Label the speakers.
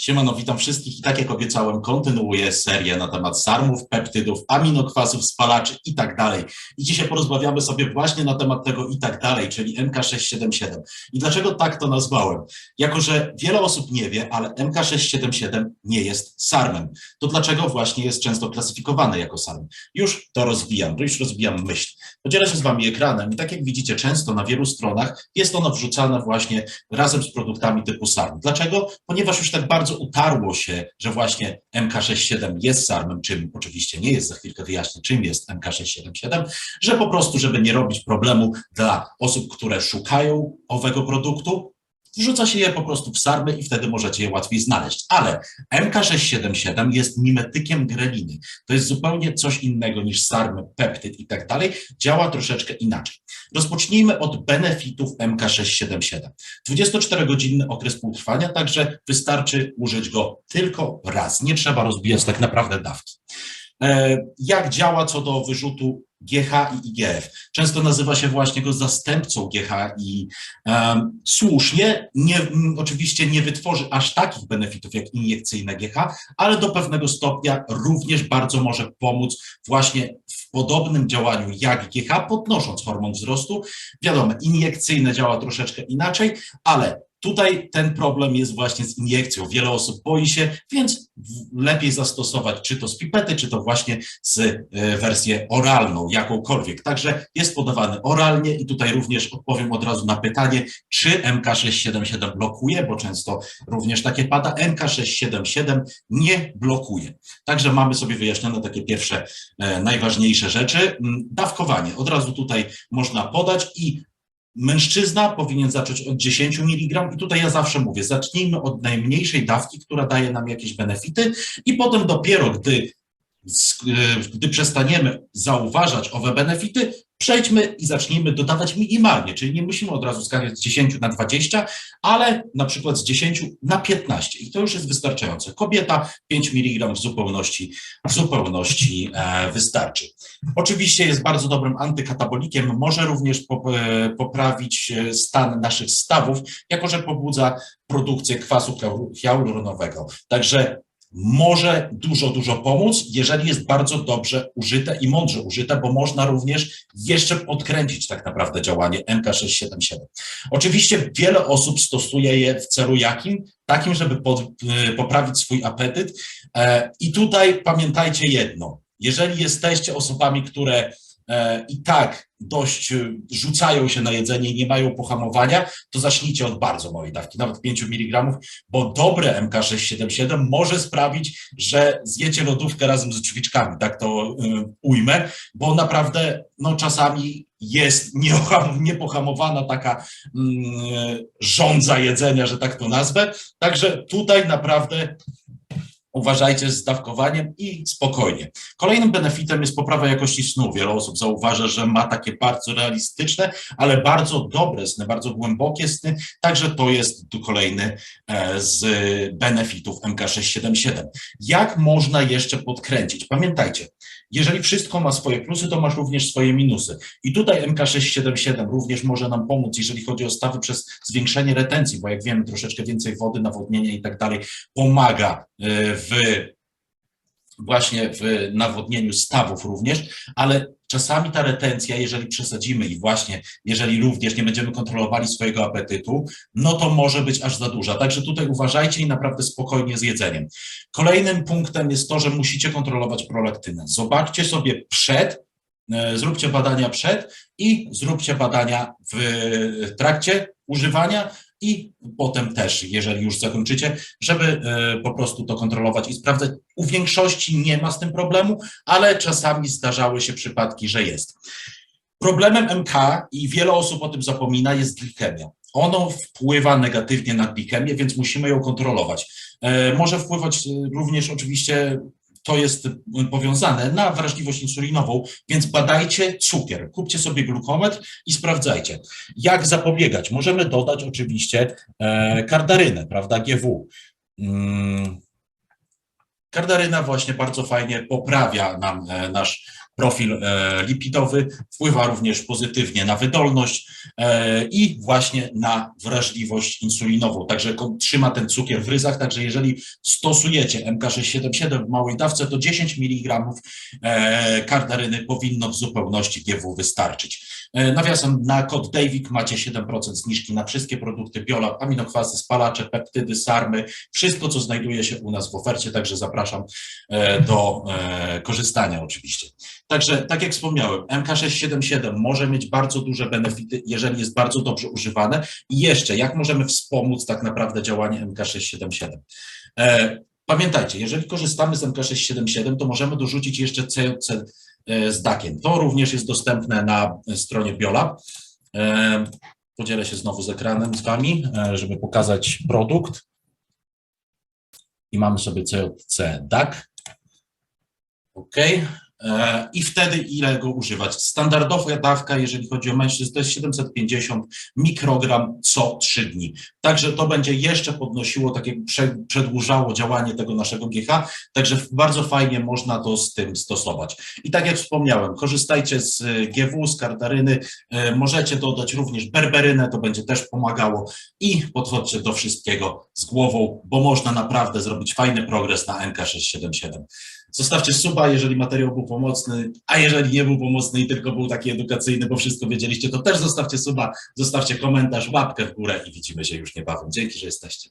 Speaker 1: Siemano, witam wszystkich i tak jak obiecałem, kontynuuję serię na temat sarmów, peptydów, aminokwasów, spalaczy i tak dalej. I dzisiaj porozmawiamy sobie właśnie na temat tego i tak dalej, czyli MK677. I dlaczego tak to nazwałem? Jako, że wiele osób nie wie, ale MK677 nie jest sarmem. To dlaczego właśnie jest często klasyfikowane jako sarm? Już to rozwijam, to już rozwijam myśl. Podzielę się z Wami ekranem i tak jak widzicie, często na wielu stronach jest ono wrzucane właśnie razem z produktami typu sarm. Dlaczego? Ponieważ już tak bardzo utarło się, że właśnie MK67 jest sarmem, czym oczywiście nie jest, za chwilkę wyjaśnię, czym jest MK677, że po prostu, żeby nie robić problemu dla osób, które szukają owego produktu, wrzuca się je po prostu w sarmy i wtedy możecie je łatwiej znaleźć. Ale MK677 jest mimetykiem greliny. To jest zupełnie coś innego niż sarmy, peptyd i tak dalej. Działa troszeczkę inaczej. Rozpocznijmy od benefitów MK677. 24-godzinny okres półtrwania, także wystarczy użyć go tylko raz. Nie trzeba rozbijać tak naprawdę dawki. E, Jak działa co do wyrzutu GH i IGF? Często nazywa się właśnie go zastępcą GH i um, słusznie, nie, oczywiście nie wytworzy aż takich benefitów jak iniekcyjne GH, ale do pewnego stopnia również bardzo może pomóc właśnie w podobnym działaniu jak GH, podnosząc hormon wzrostu. Wiadomo, iniekcyjne działa troszeczkę inaczej, ale Tutaj ten problem jest właśnie z iniekcją. Wiele osób boi się, więc lepiej zastosować czy to z pipety, czy to właśnie z e, wersję oralną, jakąkolwiek. Także jest podawany oralnie i tutaj również odpowiem od razu na pytanie, czy MK677 blokuje, bo często również takie pada. MK677 nie blokuje. Także mamy sobie wyjaśnione takie pierwsze e, najważniejsze rzeczy. Mm, Dawkowanie od razu tutaj można podać i Mężczyzna powinien zacząć od 10 mg i tutaj ja zawsze mówię, zacznijmy od najmniejszej dawki, która daje nam jakieś benefity i potem dopiero, gdy, gdy przestaniemy zauważać owe benefity, przejdźmy i zacznijmy dodawać minimalnie, czyli nie musimy od razu skakać z 10 na 20, ale na przykład z 10 na 15 i to już jest wystarczające. Kobieta 5 mg w zupełności, w zupełności e, wystarczy. Oczywiście jest bardzo dobrym antykatabolikiem, może również e, poprawić e, stan naszych stawów, jako że pobudza produkcję kwasu hialu- hialuronowego. Także może dużo, dużo pomóc, jeżeli jest bardzo dobrze użyte i mądrze użyte, bo można również jeszcze podkręcić tak naprawdę działanie MK677. Oczywiście wiele osób stosuje je w celu jakim? Takim, żeby pod, e, poprawić swój apetyt. E, I tutaj pamiętajcie jedno, jeżeli jesteście osobami, które i tak dość e, rzucają się na jedzenie i nie mają pohamowania, to zacznijcie od bardzo małej dawki, nawet 5 mg, bo dobre MK677 może sprawić, że zjecie lodówkę razem z drzwiczkami, tak to y, ujmę, bo naprawdę no, czasami jest niepohamowana taka mm, żądza jedzenia, że tak to nazwę. Także tutaj naprawdę uważajcie z dawkowaniem i spokojnie. Kolejnym benefitem jest poprawa jakości snu. Wiele osób zauważa, że ma takie bardzo realistyczne, ale bardzo dobre sny, bardzo głębokie sny. Także to jest tu kolejny e, z benefitów MK677. Jak można jeszcze podkręcić? Pamiętajcie, jeżeli wszystko ma swoje plusy, to masz również swoje minusy. I tutaj MK677 również może nam pomóc, jeżeli chodzi o stawy przez zwiększenie retencji, bo jak wiemy, troszeczkę więcej wody, nawodnienia i tak dalej pomaga e, w właśnie w nawodnieniu stawów również, ale czasami ta retencja, jeżeli przesadzimy i właśnie jeżeli również nie będziemy kontrolowali swojego apetytu, no to może być aż za duża. Także tutaj uważajcie i naprawdę spokojnie z jedzeniem. Kolejnym punktem jest to, że musicie kontrolować prolaktynę. Zobaczcie sobie przed, e, zróbcie badania przed i zróbcie badania w trakcie używania i potem też, jeżeli już zakończycie, żeby e, po prostu to kontrolować i sprawdzać. U większości nie ma z tym problemu, ale czasami zdarzały się przypadki, że jest. Problemem MK i wiele osób o tym zapomina jest glikemia. Ono wpływa negatywnie na glikemię, więc musimy ją kontrolować. E, Może wpływać e, również oczywiście to jest y, powiązane na wrażliwość insulinową, więc badajcie cukier, kupcie sobie glukometr i sprawdzajcie. Jak zapobiegać? Możemy dodać oczywiście e, kardarynę, prawda, GW. Mm, Kardaryna właśnie bardzo fajnie poprawia nam e, nasz profil e, lipidowy, wpływa również pozytywnie na wydolność e, i właśnie na wrażliwość insulinową. Także trzyma ten cukier w ryzach, także jeżeli stosujecie MK677 w małej dawce, to 10 mg e, kardaryny powinno w zupełności GW wystarczyć. E, Nawiasem na kod DAVIK macie 7% zniżki na wszystkie produkty Biolab, aminokwasy, spalacze, peptydy, sarmy, wszystko co znajduje się u nas w ofercie, także zapraszam e, do e, korzystania oczywiście. Także tak jak wspomniałem, MK677 może mieć bardzo duże benefity, jeżeli jest bardzo dobrze używane i jeszcze jak możemy wspomóc tak naprawdę działanie MK677. E, Pamiętajcie, jeżeli korzystamy z MK677, to możemy dorzucić jeszcze z DAkiem. To również jest dostępne na stronie Biola. E, Podzielę się znowu z ekranem z Wami, e, żeby pokazać produkt. I mamy sobie COC DAC. OK. E, I wtedy ile go używać? Standardowa dawka, jeżeli chodzi o mężczyzn, to jest 750 mikrogram co 3 dni. Także to będzie jeszcze podnosiło, tak prze, przedłużało działanie tego naszego GH, także bardzo fajnie można to z tym stosować. I tak jak wspomniałem, korzystajcie z y, GW, z kardaryny, e, możecie dodać również berberynę, to będzie też pomagało i podchodźcie do wszystkiego z głową, bo można naprawdę zrobić fajny progres na MK677. Zostawcie suba, jeżeli materiał był pomocny, a jeżeli nie był pomocny i tylko był taki edukacyjny, bo wszystko wiedzieliście, to też zostawcie suba, zostawcie komentarz, łapkę w górę i widzimy się już niebawem. Dzięki, że jesteście.